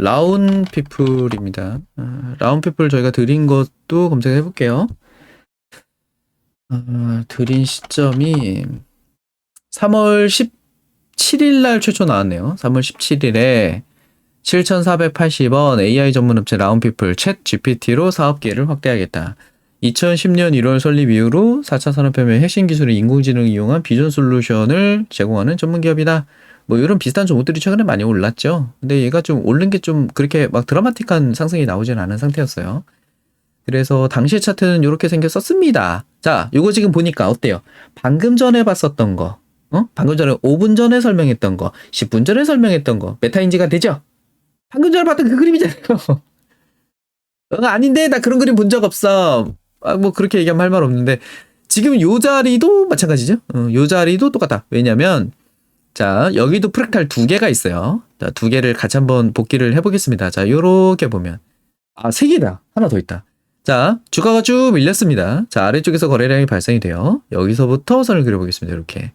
라운 피플입니다. 아, 라운 피플 저희가 드린 것도 검색해 볼게요. 아, 드린 시점이 3월 17일 날 최초 나왔네요. 3월 17일에 7,480원 AI 전문 업체 라운피플 챗 GPT로 사업 기회를 확대하겠다. 2010년 1월 설립 이후로 4차 산업혁명 핵심 기술인 인공지능을 이용한 비전 솔루션을 제공하는 전문 기업이다. 뭐 이런 비슷한 종목들이 최근에 많이 올랐죠. 근데 얘가 좀 오른 게 좀 그렇게 막 드라마틱한 상승이 나오진 않은 상태였어요. 그래서 당시의 차트는 이렇게 생겼었습니다. 자, 요거 지금 보니까 어때요? 방금 전에 봤었던 거, 어? 방금 전에 5분 전에 설명했던 거, 10분 전에 설명했던 거, 메타인지가 되죠? 방금 전에 봤던 그 그림이잖아요. 어, 아닌데, 나 그런 그림 본 적 없어. 아, 뭐, 그렇게 얘기하면 할 말 없는데, 지금 요 자리도 마찬가지죠? 어, 요 자리도 똑같다. 왜냐면, 자, 여기도 프랙탈 두 개가 있어요. 자, 두 개를 같이 한번 복기를 해보겠습니다. 자, 요렇게 보면. 아, 세 개다. 하나 더 있다. 자, 주가가 쭉 밀렸습니다. 자, 아래쪽에서 거래량이 발생이 돼요. 여기서부터 선을 그려보겠습니다. 이렇게.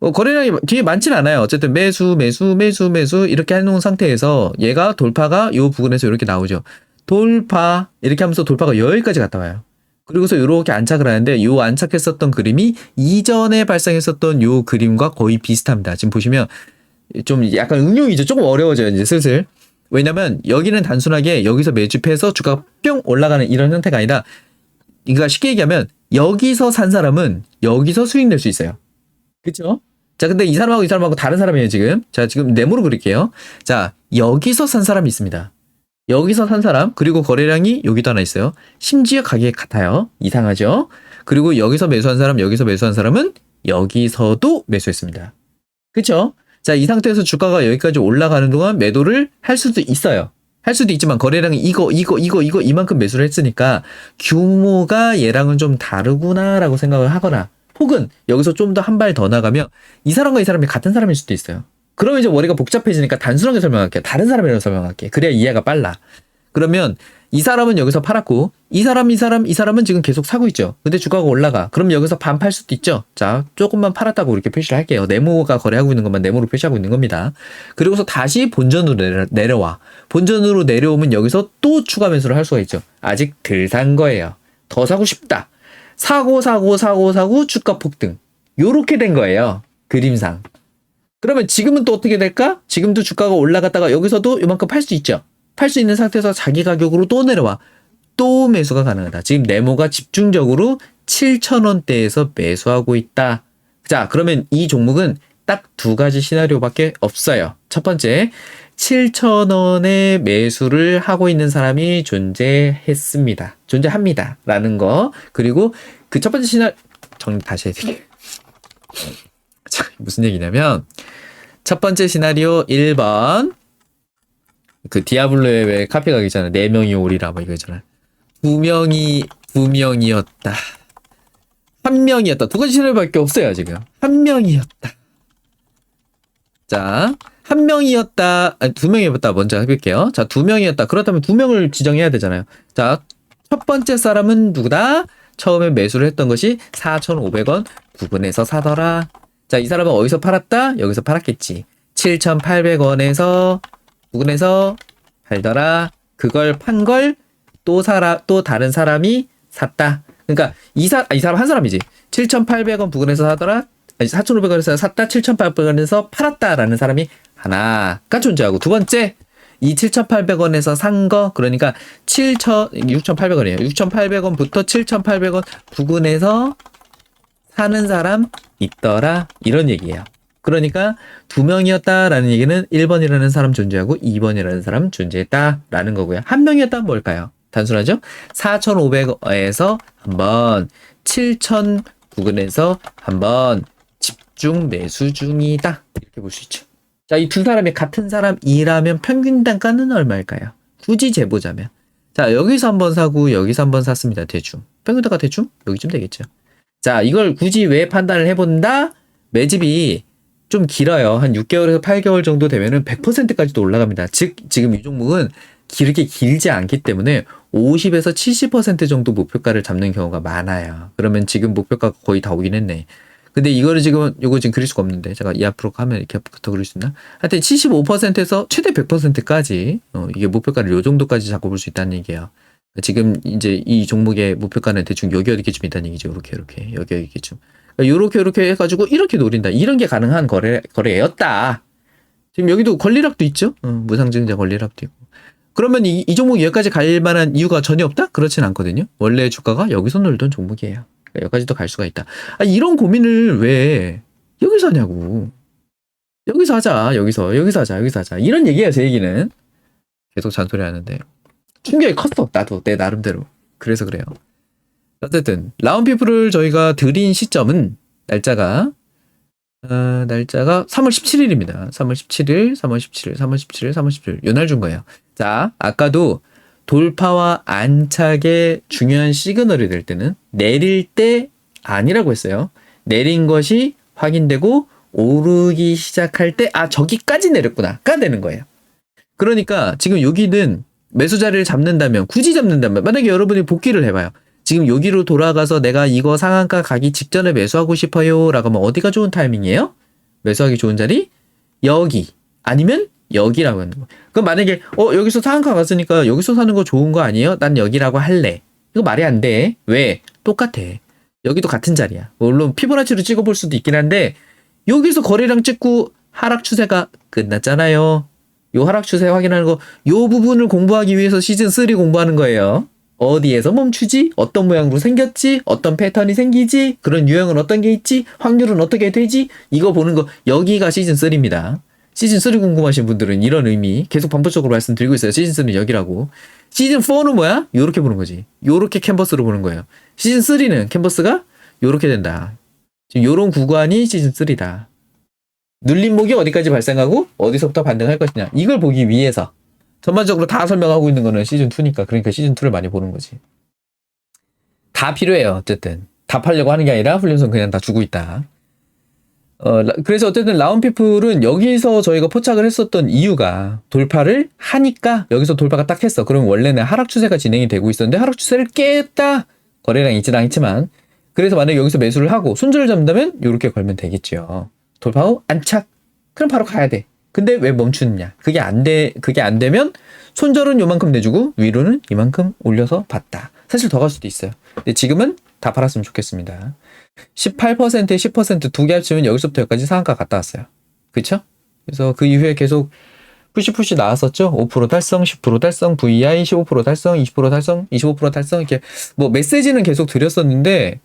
어, 거래량이 뒤에 많진 않아요. 어쨌든 매수, 매수, 매수, 매수 이렇게 해놓은 상태에서 얘가 돌파가 요 부분에서 이렇게 나오죠. 돌파 이렇게 하면서 돌파가 여기까지 갔다 와요. 그리고서 이렇게 안착을 하는데 요 안착했었던 그림이 이전에 발생했었던 요 그림과 거의 비슷합니다. 지금 보시면 좀 약간 응용이죠. 조금 어려워져요. 이제 슬슬. 왜냐면 여기는 단순하게 여기서 매집해서 주가가 뿅 올라가는 이런 형태가 아니라 그러니까 쉽게 얘기하면 여기서 산 사람은 여기서 수익 낼 수 있어요. 그쵸? 자, 근데 이 사람하고 이 사람하고 다른 사람이에요, 지금. 자, 지금 네모로 그릴게요. 자, 여기서 산 사람이 있습니다. 여기서 산 사람, 그리고 거래량이 여기도 하나 있어요. 심지어 가격이 같아요. 이상하죠? 그리고 여기서 매수한 사람, 여기서 매수한 사람은 여기서도 매수했습니다. 그쵸? 자, 이 상태에서 주가가 여기까지 올라가는 동안 매도를 할 수도 있어요. 할 수도 있지만 거래량이 이거, 이거, 이거, 이거 이만큼 매수를 했으니까 규모가 얘랑은 좀 다르구나라고 생각을 하거나 혹은 여기서 좀 더 한 발 더 나가면 이 사람과 이 사람이 같은 사람일 수도 있어요. 그러면 이제 머리가 복잡해지니까 단순하게 설명할게요. 다른 사람이라고 설명할게. 그래야 이해가 빨라. 그러면 이 사람은 여기서 팔았고 이 사람 이 사람 이 사람은 지금 계속 사고 있죠. 근데 주가가 올라가. 그럼 여기서 반 팔 수도 있죠. 자, 조금만 팔았다고 이렇게 표시를 할게요. 네모가 거래하고 있는 것만 네모로 표시하고 있는 겁니다. 그리고서 다시 본전으로 내려, 내려와. 본전으로 내려오면 여기서 또 추가 매수를 할 수가 있죠. 아직 덜 산 거예요. 더 사고 싶다. 사고 사고 사고 사고 주가 폭등. 요렇게 된 거예요. 그림상. 그러면 지금은 또 어떻게 될까? 지금도 주가가 올라갔다가 여기서도 이만큼 팔 수 있죠. 팔 수 있는 상태에서 자기 가격으로 또 내려와. 또 매수가 가능하다. 지금 네모가 집중적으로 7,000원대에서 매수하고 있다. 자, 그러면 이 종목은 딱 두 가지 시나리오밖에 없어요. 첫 번째, 7,000원에 매수를 하고 있는 사람이 존재했습니다. 존재합니다. 라는 거. 그리고 그 첫 번째 시나리오, 정리 다시 해드릴게요. 자, 무슨 얘기냐면, 첫 번째 시나리오 1번. 그 디아블로의 왜 가기 전에 네 명이 오리라 뭐 이거 있잖아. 두 명이 두 명이었다. 한 명이었다. 두 가지 시나리오밖에 없어요 지금. 한 명이었다. 자, 한 명이었다. 아니, 두 명이었다. 먼저 해볼게요. 자, 두 명이었다. 그렇다면 두 명을 지정해야 되잖아요. 자, 첫 번째 사람은 누구다? 처음에 매수를 했던 것이 4,500원 부근에서 사더라. 자, 이 사람은 어디서 팔았다? 여기서 팔았겠지. 7,800원에서 부근에서 팔더라. 그걸 판 걸 또 사람 또 다른 사람이 샀다. 그러니까 이, 사, 아, 이 사람 한 사람이지. 7,800원 부근에서 사더라. 아니, 4,500원에서 샀다. 7,800원에서 팔았다라는 사람이 하나가 존재하고 두 번째 이 7,800원에서 산 거 그러니까 7,000 6,800원이에요. 6,800원부터 7,800원 부근에서 사는 사람 있더라 이런 얘기예요. 그러니까 두 명이었다라는 얘기는 1번이라는 사람 존재하고 2번이라는 사람 존재했다라는 거고요. 한 명이었다면 뭘까요? 단순하죠? 4,500에서 한 번 7,000 부근에서 한 번 집중 매수 중이다. 이렇게 볼 수 있죠. 자, 이 두 사람이 같은 사람이라면 평균 단가는 얼마일까요? 굳이 재보자면. 자, 여기서 한 번 사고 여기서 한 번 샀습니다. 대충. 평균 단가 대충 여기쯤 되겠죠. 자, 이걸 굳이 왜 판단을 해본다? 매집이 좀 길어요. 한 6개월에서 8개월 정도 되면은 100%까지도 올라갑니다. 즉, 지금 이 종목은 길게 길지 않기 때문에 50에서 70% 정도 목표가를 잡는 경우가 많아요. 그러면 지금 목표가가 거의 다 오긴 했네. 근데 이거를 지금 요거 지금 그릴 수가 없는데 제가 이 앞으로 가면 이렇게 더 그릴 수 있나? 하여튼 75%에서 최대 100%까지 어, 이게 목표가를 요 정도까지 잡고 볼 수 있다는 얘기예요. 지금 이제 이 종목의 목표가는 대충 여기 어디쯤 있다는 얘기죠. 이렇게 이렇게 여기 여기쯤. 그러니까 요렇게 요렇게 해가지고 이렇게 노린다. 이런 게 가능한 거래 거래였다. 지금 여기도 권리락도 있죠. 어, 무상증자 권리락도 있고. 그러면 이, 이 종목이 여기까지 갈 만한 이유가 전혀 없다? 그렇진 않거든요. 원래 주가가 여기서 놀던 종목이에요. 그러니까 여기까지도 갈 수가 있다. 아, 이런 고민을 왜 여기서 하냐고. 여기서 하자. 여기서 여기서 하자. 여기서 하자. 이런 얘기예요. 제 얘기는. 계속 잔소리 하는데 충격이 컸어. 나도 내 나름대로. 그래서 그래요. 어쨌든 라운피플을 저희가 드린 시점은 날짜가 어, 날짜가 3월 17일입니다. 3월 17일, 3월 17일, 3월 17일, 3월 17일 요날 준 거예요. 자, 아까도 돌파와 안착의 중요한 시그널이 될 때는 내릴 때 아니라고 했어요. 내린 것이 확인되고 오르기 시작할 때 아 저기까지 내렸구나 가 되는 거예요. 그러니까 지금 여기는 매수 자리를 잡는다면 굳이 잡는다면 만약에 여러분이 복귀를 해봐요. 지금 여기로 돌아가서 내가 이거 상한가 가기 직전에 매수하고 싶어요 라고 하면 어디가 좋은 타이밍이에요? 매수하기 좋은 자리? 여기 아니면 여기라고 하는 거. 그럼 만약에 어 여기서 상한가 갔으니까 여기서 사는 거 좋은 거 아니에요? 난 여기라고 할래. 이거 말이 안 돼. 왜? 똑같아. 여기도 같은 자리야. 물론 피보나치로 찍어볼 수도 있긴 한데 여기서 거래량 찍고 하락 추세가 끝났잖아요. 요 하락 추세 확인하는 거, 요 부분을 공부하기 위해서 시즌 3 공부하는 거예요. 어디에서 멈추지? 어떤 모양으로 생겼지? 어떤 패턴이 생기지? 그런 유형은 어떤 게 있지? 확률은 어떻게 되지? 이거 보는 거, 여기가 시즌 3입니다. 시즌 3 궁금하신 분들은 이런 의미 계속 반복적으로 말씀드리고 있어요. 시즌 3는 여기라고. 시즌 4는 뭐야? 요렇게 보는 거지. 요렇게 캔버스로 보는 거예요. 시즌 3는 캔버스가 요렇게 된다. 지금 요런 구간이 시즌 3다. 눌림목이 어디까지 발생하고 어디서부터 반등할 것이냐. 이걸 보기 위해서 전반적으로 다 설명하고 있는 거는 시즌 2니까 그러니까 시즌 2를 많이 보는 거지. 다 필요해요. 어쨌든 다 팔려고 하는 게 아니라 훈련선 그냥 다 주고 있다. 어, 라- 그래서 어쨌든 라운피플은 여기서 저희가 포착을 했었던 이유가 돌파를 하니까 여기서 돌파가 딱 했어. 그럼 원래는 하락 추세가 진행이 되고 있었는데 하락 추세를 깼다. 거래량 있진 않지만 그래서 만약에 여기서 매수를 하고 손절을 잡는다면 이렇게 걸면 되겠죠. 돌파 후 안착. 그럼 바로 가야 돼. 근데 왜 멈추느냐? 그게 안 돼, 그게 안 되면 손절은 요만큼 내주고 위로는 이만큼 올려서 봤다. 사실 더 갈 수도 있어요. 근데 지금은 다 팔았으면 좋겠습니다. 18%에 10%두 개 합치면 여기서부터 여기까지 상한가 갔다 왔어요. 그쵸? 그래서 그 이후에 계속 푸시푸시 나왔었죠. 5% 달성, 10% 달성, VI 15% 달성, 20% 달성, 25% 달성 이렇게 뭐 메시지는 계속 드렸었는데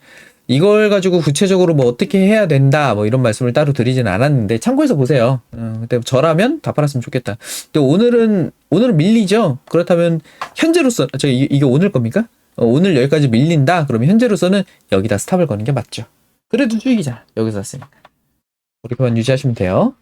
이걸 가지고 구체적으로 뭐 어떻게 해야 된다 뭐 이런 말씀을 따로 드리지는 않았는데 참고해서 보세요. 어, 근데 저라면 다 팔았으면 좋겠다. 근데 오늘은 오늘은 밀리죠. 그렇다면 현재로서 저 이- 이게 오늘 겁니까? 어, 오늘 여기까지 밀린다. 그러면 현재로서는 여기다 스탑을 거는 게 맞죠. 그래도 수익이잖아. 여기서 샀으니까. 그렇게만 유지하시면 돼요.